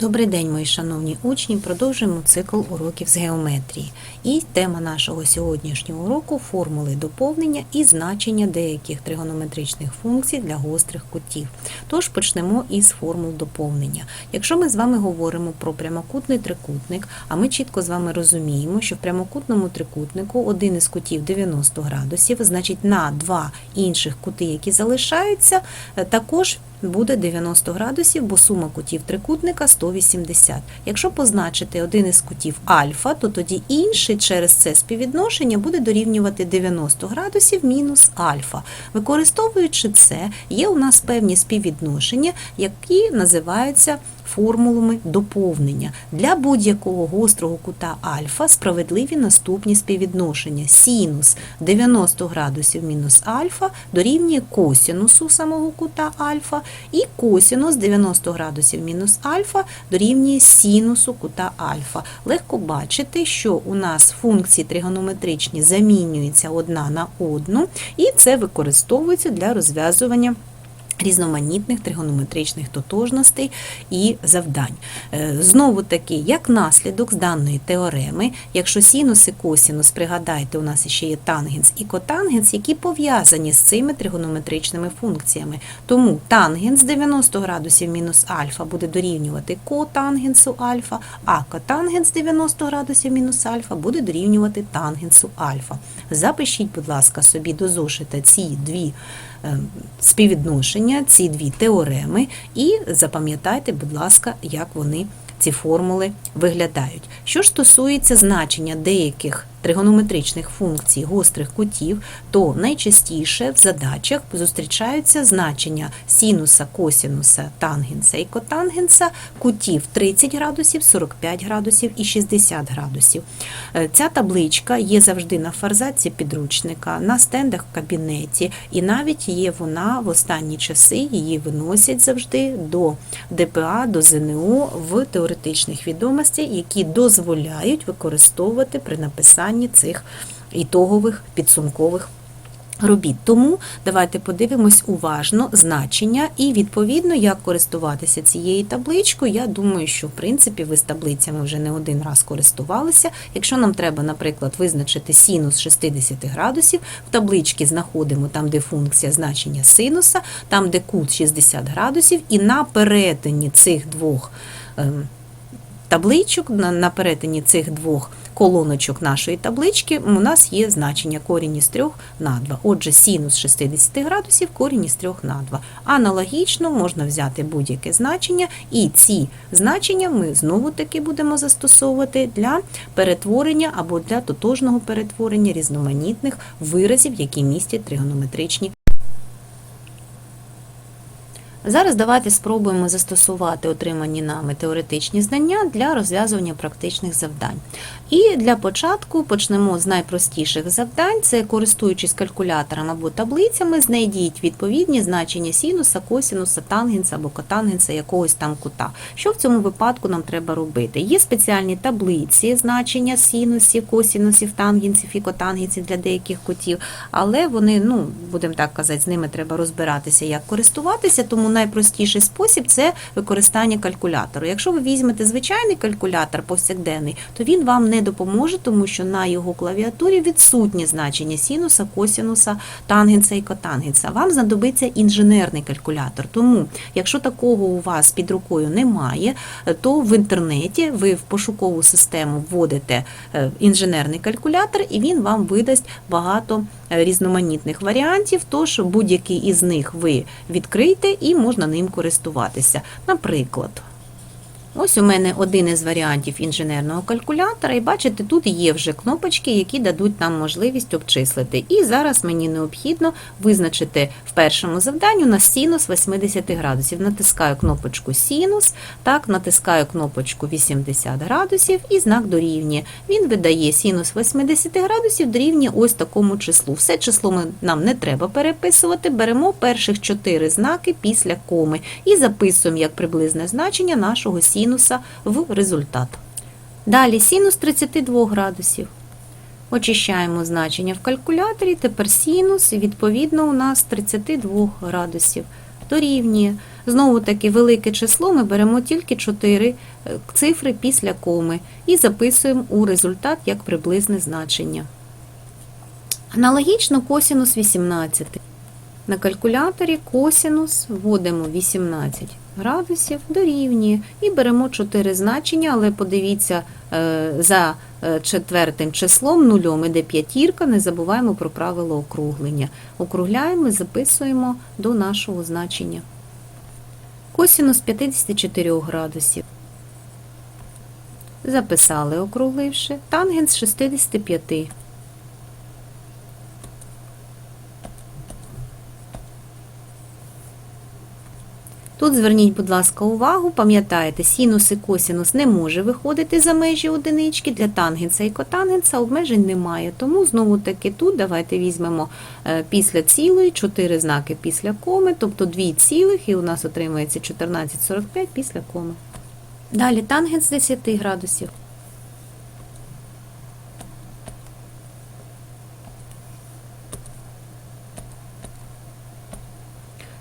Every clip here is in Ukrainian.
Добрий день, мої шановні учні. Продовжуємо цикл уроків з геометрії. І тема нашого сьогоднішнього уроку формули доповнення і значення деяких тригонометричних функцій для гострих кутів. Тож почнемо із формул доповнення. Якщо ми з вами говоримо про прямокутний трикутник, а ми чітко з вами розуміємо, що в прямокутному трикутнику один із кутів 90 градусів, значить на два інших кути, які залишаються, е, також буде 90 градусів, бо сума кутів трикутника 180. Якщо позначити один із кутів альфа, то тоді інший через це співвідношення буде дорівнювати 90 градусів мінус альфа. Використовуючи це, є у нас певні співвідношення, які називаються формулами доповнення. Для будь-якого гострого кута альфа справедливі наступні співвідношення. Синус 90 градусів мінус альфа дорівнює косінусу самого кута альфа, і косінус 90 градусів мінус альфа дорівнює синусу кута альфа. Легко бачити, що у нас функції тригонометричні замінюються одна на одну, і це використовується для розв'язування різноманітних тригонометричних тотожностей і завдань. Е, Знову таки, як наслідок з даної теореми, якщо синус і косінус, пригадайте, у нас ще є тангенс і котангенс, які пов'язані з цими тригонометричними функціями. Тому тангенс 90 градусів мінус альфа буде дорівнювати котангенсу альфа, а котангенс 90 градусів мінус альфа буде дорівнювати тангенсу альфа. Запишіть, будь ласка, собі до зошита ці дві співвідношення, ці дві теореми, і запам'ятайте, будь ласка, як вони ці формули виглядають. Що ж стосується значення деяких тригонометричних функцій гострих кутів, то найчастіше в задачах зустрічаються значення синуса, косінуса, тангенса і котангенса кутів 30 градусів, 45 градусів і 60 градусів. Е, Ця табличка є завжди на фарзаці підручника, на стендах в кабінеті, і навіть є вона в останні часи, її виносять завжди до ДПА, до ЗНО в теоретичних відомостях, які дозволяють використовувати при написанні цих ітогових підсумкових робіт. Тому давайте подивимось уважно значення і відповідно, як користуватися цією табличкою. Я думаю, що в принципі ви з таблицями вже не один раз користувалися. Якщо нам треба, наприклад, визначити синус 60 градусів, в табличці знаходимо там, де функція значення синуса, там, де кут 60 градусів, і на перетині цих двох. ем, Табличок на перетині цих двох колоночок нашої таблички у нас є значення корінь із 3 на 2. Отже, синус 60 градусів корінь із 3 на 2. Аналогічно можна взяти будь-яке значення, і ці значення ми знову таки будемо застосовувати для перетворення або для тотожного перетворення різноманітних виразів, які містять тригонометричні Зараз давайте спробуємо застосувати отримані нами теоретичні знання для розв'язування практичних завдань. І для початку почнемо з найпростіших завдань. Це користуючись калькулятором або таблицями, знайдіть відповідні значення синуса, косінуса, тангенса або котангенса якогось там кута. Що в цьому випадку нам треба робити? Є спеціальні таблиці значення синусів, косінусів, тангенсів і котангенсів для деяких кутів, але вони, ну, будемо так казати, з ними треба розбиратися, як користуватися, тому найпростіший спосіб це використання калькулятору. Якщо ви візьмете звичайний калькулятор повсякденний, то він вам не допоможе, тому що на його клавіатурі відсутні значення синуса, косінуса, тангенса і котангенса. Вам знадобиться інженерний калькулятор. Тому, якщо такого у вас під рукою немає, то в інтернеті ви в пошукову систему вводите е, інженерний калькулятор, і він вам видасть багато різноманітних варіантів. Тож будь-який із них ви відкрийте і можна ним користуватися. Наприклад. Ось у мене один із варіантів інженерного калькулятора, і бачите, тут є вже кнопочки, які дадуть нам можливість обчислити. І зараз мені необхідно визначити в першому завданні на синус 80 градусів. Натискаю кнопочку синус, так, натискаю кнопочку 80 градусів і знак дорівнює. Він видає синус 80 градусів дорівнює ось такому числу. Все число ми, нам не треба переписувати, беремо перших 4 знаки після коми і записуємо як приблизне значення нашого синуса в результат. Далі синус 32 градусів. Очищаємо значення в калькуляторі, тепер синус, відповідно у нас 32 градусів. дорівнює. Знову таки велике число ми беремо тільки 4 цифри після коми і записуємо у результат як приблизне значення. Аналогічно косінус 18. На калькуляторі косінус вводимо 18 градусів, дорівнює і беремо 4 значення, але подивіться, е, за е, четвертим числом нульом іде п'ятірка, не забуваємо про правило округлення. Округляємо і записуємо до нашого значення. Косінус 54 градусів. Записали, округливши. Тангенс 65. Тут зверніть, будь ласка, увагу, пам'ятаєте, синус і косінус не може виходити за межі одинички, для тангенса і котангенса обмежень немає. Тому знову таки тут давайте візьмемо е, після цілої 4 знаки після коми, тобто 2 цілих, і у нас отримується 14,45 після коми. Далі тангенс 10 градусів.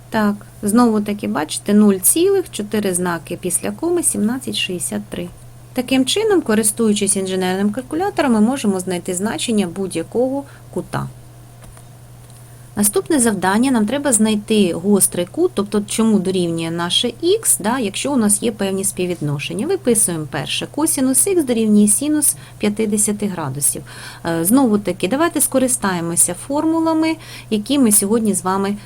Так, знову таки, бачите, 0 цілих, 4 знаки після коми 17,63. Таким чином, користуючись інженерним калькулятором, ми можемо знайти значення будь-якого кута. Наступне завдання нам треба знайти гострий кут, тобто чому дорівнює наше х, да, якщо у нас є певні співвідношення. Виписуємо перше. Косінус х дорівнює синус 50 градусів. Е, Знову таки, давайте скористаємося формулами, які ми сьогодні з вами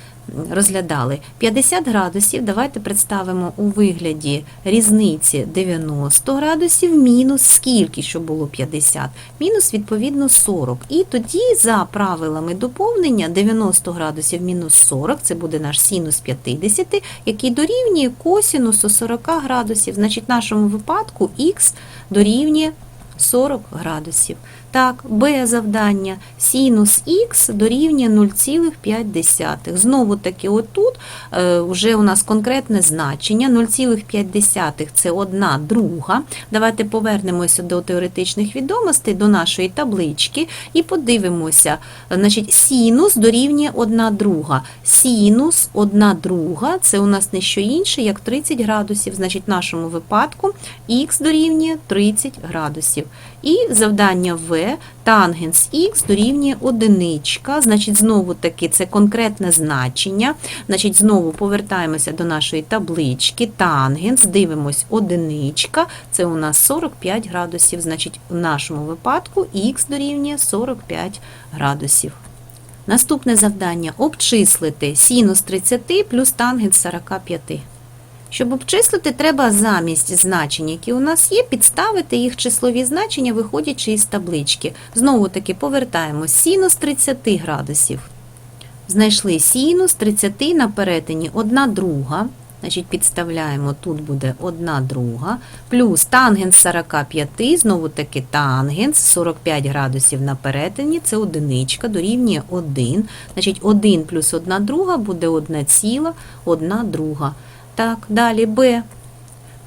розглядали. 50 градусів давайте представимо у вигляді різниці 90 градусів мінус скільки, щоб було 50, мінус відповідно 40. І тоді за правилами доповнення 90 градусів мінус 40, це буде наш синус 50, який дорівнює косінусу 40 градусів. Значить, в нашому випадку х дорівнює 40 градусів. Так, Б завдання синус х дорівнює 0,5. Знову таки, отут е, вже у нас конкретне значення. 0,5 це 1 друга. Давайте повернемося до теоретичних відомостей, до нашої таблички і подивимося. Значить, Синус дорівнює 1 друга. Синус 1 друга це у нас не що інше, як 30 градусів. Значить, в нашому випадку х дорівнює 30 градусів. І завдання В тангенс х дорівнює одиничка. Значить, знову таки це конкретне значення. Значить, знову повертаємося до нашої таблички. Тангенс, дивимось одиничка. Це у нас 45 градусів. Значить, в нашому випадку х дорівнює 45 градусів. Наступне завдання обчислити синус 30 плюс тангенс 45. Щоб обчислити, треба замість значень, які у нас є, підставити їх числові значення, виходячи із таблички. Знову таки повертаємо синус 30 градусів. Знайшли синус 30 на перетині 1 друга. Значить, підставляємо, тут буде 1 друга, плюс тангенс 45, знову таки тангенс 45 градусів на перетині, це одиничка, дорівнює 1. Значить, 1 плюс 1 друга буде 1 ціла, 1 друга. Так, далі b.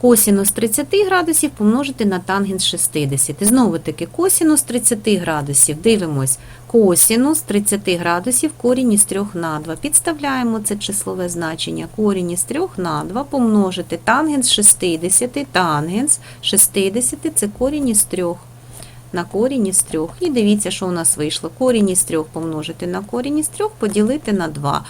Косінус 30 градусів помножити на тангенс 60. Знову таки косінус 30 градусів. Дивимось. Косінус 30 градусів корінь із 3 на 2. Підставляємо це числове значення. Корінь із 3 на 2 помножити тангенс 60. Тангенс 60 це корінь із 3 на корінь із 3. І дивіться, що у нас вийшло. Корінь із 3 помножити на корінь із 3 поділити на 2.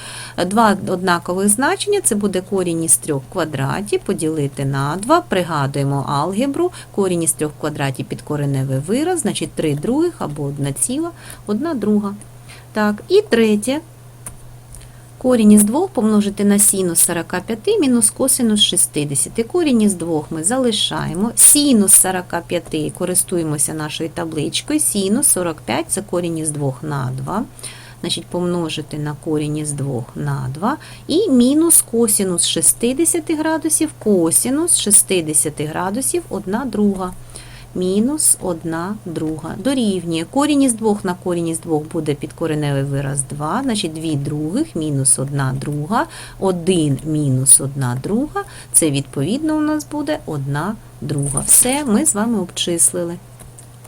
Два однакових значення це буде корінь із 3 в квадраті, поділити на 2. Пригадуємо алгебру. Корінь із 3 в квадраті підкореневий вираз, значить 3 других або 1 ціла, 1 друга. Так, і третє. Корінь із 2 помножити на синус 45 мінус косинус 60. Корінь із 2 ми залишаємо. Синус 45 користуємося нашою табличкою. Синус 45 це корінь із 2 на 2. Значить, помножити на корінь із 2 на 2. І мінус косинус 60 градусів, косинус 60 градусів 1 друга мінус 1 друга. Дорівнює. Корінь із 2 на корінь із 2 буде підкореневий вираз 2, значить 2 других мінус 1 друга, 1 мінус 1 друга, це відповідно у нас буде 1 друга. Все, ми з вами обчислили.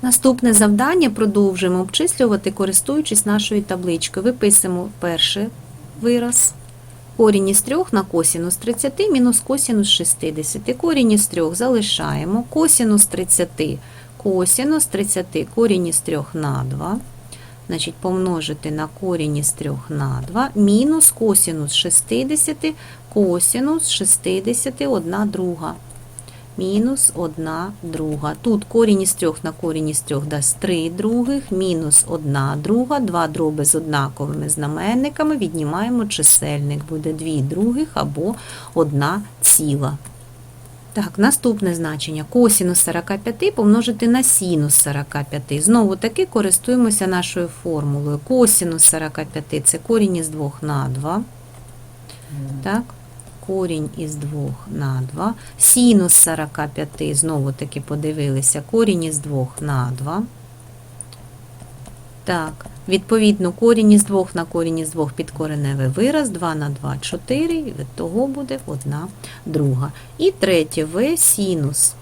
Наступне завдання продовжуємо обчислювати, користуючись нашою табличкою. Виписуємо перший вираз. Корінь із 3 на косінус 30 мінус косінус 60. Корінь із 3 залишаємо. Косінус 30, косінус 30, корінь із 3 на 2. Значить, помножити на корінь із 3 на 2, мінус косінус 60, косінус 60, 1 друга. Мінус 1 друга. Тут корінь із 3 на корінь із 3 дасть 3 других, мінус 1 друга, 2 дроби з однаковими знаменниками, віднімаємо чисельник, буде 2 других або 1 ціла. Так, наступне значення. Косінус 45 помножити на синус 45. Знову таки користуємося нашою формулою. Косінус 45 це корінь із 2 на 2. Так, корінь із 2 на 2. Синус 45, знову таки подивилися, корінь із 2 на 2. Так, відповідно, корінь із 2 на корінь із 2 підкореневий вираз, 2 на 2 – 4, і від того буде 1 друга. І третє В синус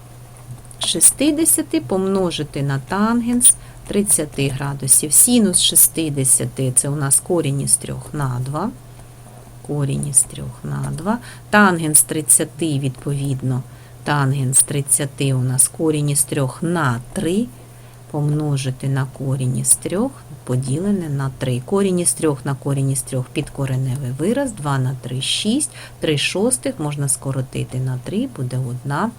60 помножити на тангенс 30 градусів. Синус 60 – це у нас корінь із 3 на 2. Корінь із 3 на 2. Тангенс 30, відповідно, тангенс 30 у нас корінь із 3 на 3 помножити на корінь із 3 поділене на 3. Корінь із 3 на корінь із 3 підкореневий вираз, 2 на 3 – 6, 3 шостих можна скоротити на 3, буде 1,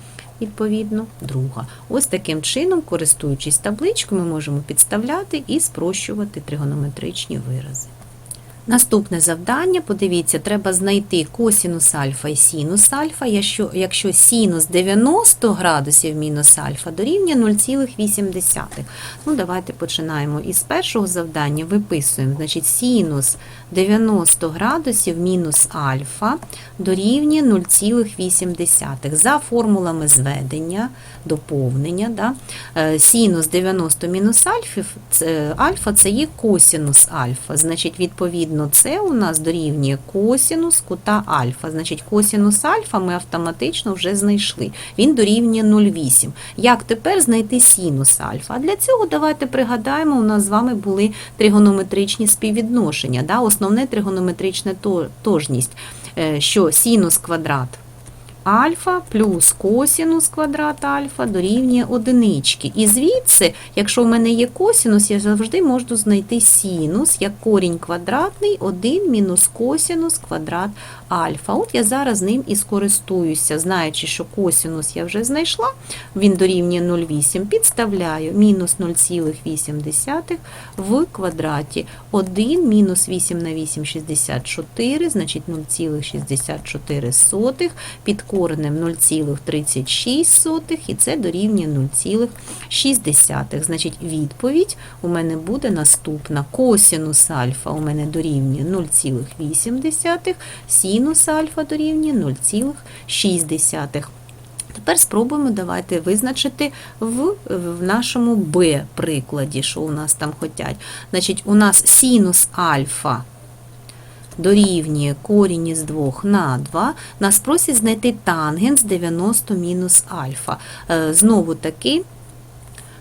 відповідно, друга. Ось таким чином, користуючись табличкою, ми можемо підставляти і спрощувати тригонометричні вирази. Наступне завдання, подивіться, треба знайти косінус альфа і синус альфа, якщо, якщо синус 90 градусів мінус альфа дорівнює 0,8. Ну, давайте починаємо із першого завдання, виписуємо, значить, синус 90 градусів мінус альфа дорівнює 0,8. За формулами зведення, доповнення, да, е, синус 90 мінус альфа, це, альфа це є косінус альфа, значить, відповідно, це у нас дорівнює косінус кута альфа. Значить, косінус альфа ми автоматично вже знайшли. Він дорівнює 0,8. Як тепер знайти синус альфа? А для цього давайте пригадаємо, у нас з вами були тригонометричні співвідношення. Да? Основне тригонометричне тожність, е, що синус квадрат альфа плюс косінус квадрат альфа дорівнює одинички. І звідси, якщо в мене є косінус, я завжди можу знайти синус як корінь квадратний 1 мінус косінус квадрат альфа. От я зараз ним і скористуюся, знаючи, що косінус я вже знайшла, він дорівнює 0,8, підставляю мінус 0,8 в квадраті. 1 мінус 8 на 8 – 64, значить 0,64 під коренем 0,36 і це дорівнює 0,6. Значить, відповідь у мене буде наступна. Косінус альфа у мене дорівнює 0,8, синус альфа дорівнює 0,6. Тепер спробуємо давайте визначити в, в нашому Б прикладі, що у нас там хотять. Значить, у нас синус альфа дорівнює корінь із 2 на 2, нас просять знайти тангенс 90 мінус альфа. Е, Знову таки,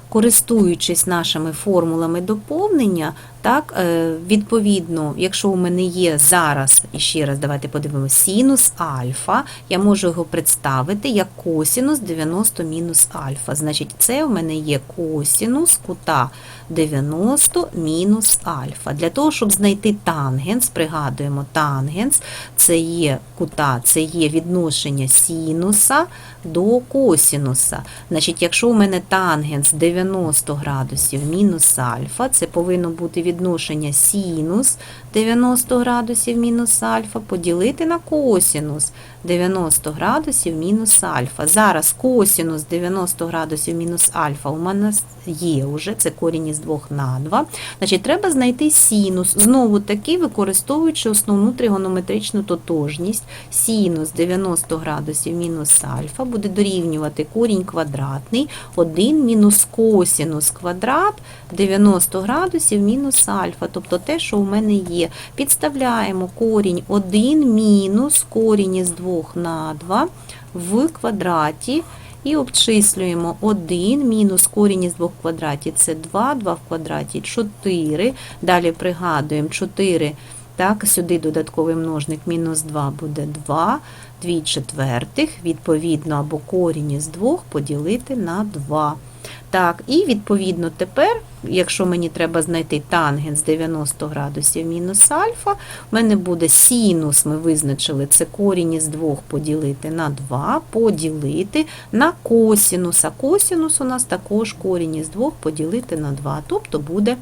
користуючись нашими формулами доповнення, так, е, відповідно, якщо у мене є зараз, і ще раз давайте подивимося, синус альфа, я можу його представити як косінус 90 мінус альфа. Значить, це у мене є косінус кута 90 мінус альфа. Для того, щоб знайти тангенс, пригадуємо, тангенс це є кута, це є відношення синуса до косінуса. Значить, якщо у мене тангенс 90 градусів мінус альфа, це повинно бути відношення синус 90 градусів мінус альфа поділити на косінус 90 градусів мінус альфа. Зараз косінус 90 градусів мінус альфа у мене є вже, це корінь із 2 на 2. Значить, треба знайти синус. Знову таки, використовуючи основну тригонометричну тотожність, синус 90 градусів мінус альфа буде дорівнювати корінь квадратний, 1 мінус косінус квадрат 90 градусів мінус альфа, тобто те, що у мене є. Підставляємо корінь 1 мінус корінь із 2 на 2 в квадраті. І обчислюємо 1 мінус корінь із 2 в квадраті це 2, 2 в квадраті 4. Далі пригадуємо 4 Так, сюди додатковий множник мінус 2 буде 2, 2 четвертих, відповідно, або корінь із 2 поділити на 2. Так, і відповідно тепер, якщо мені треба знайти тангенс 90 градусів мінус альфа, в мене буде синус, ми визначили, це корінь із 2 поділити на 2, поділити на косінус. А косінус у нас також корінь із 2 поділити на 2, тобто буде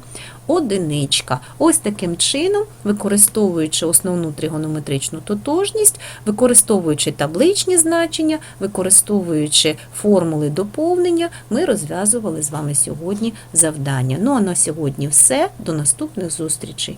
одиничка. Ось таким чином, використовуючи основну тригонометричну тотожність, використовуючи табличні значення, використовуючи формули доповнення, ми розв'язували з вами сьогодні завдання. Ну а на сьогодні все. До наступних зустрічей.